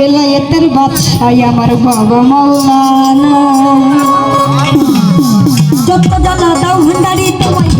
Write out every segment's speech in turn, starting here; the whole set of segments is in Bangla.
বেলা এটার বাদশাই আমার বাবা মাওলানা যত জানা দাও ভান্ডারি তোমায়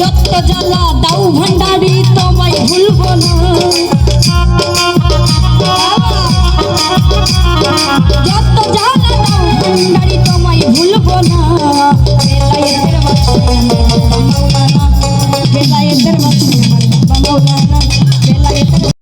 যত জ্বালা দাউ ভান্ডারি তোমায় ভুলব না যত জ্বালা দাউ ভান্ডারি তোমায় ভুলব না বেলায়েদের বাচ্চা বেলায়েদের বাচ্চা বাবা মৌলানা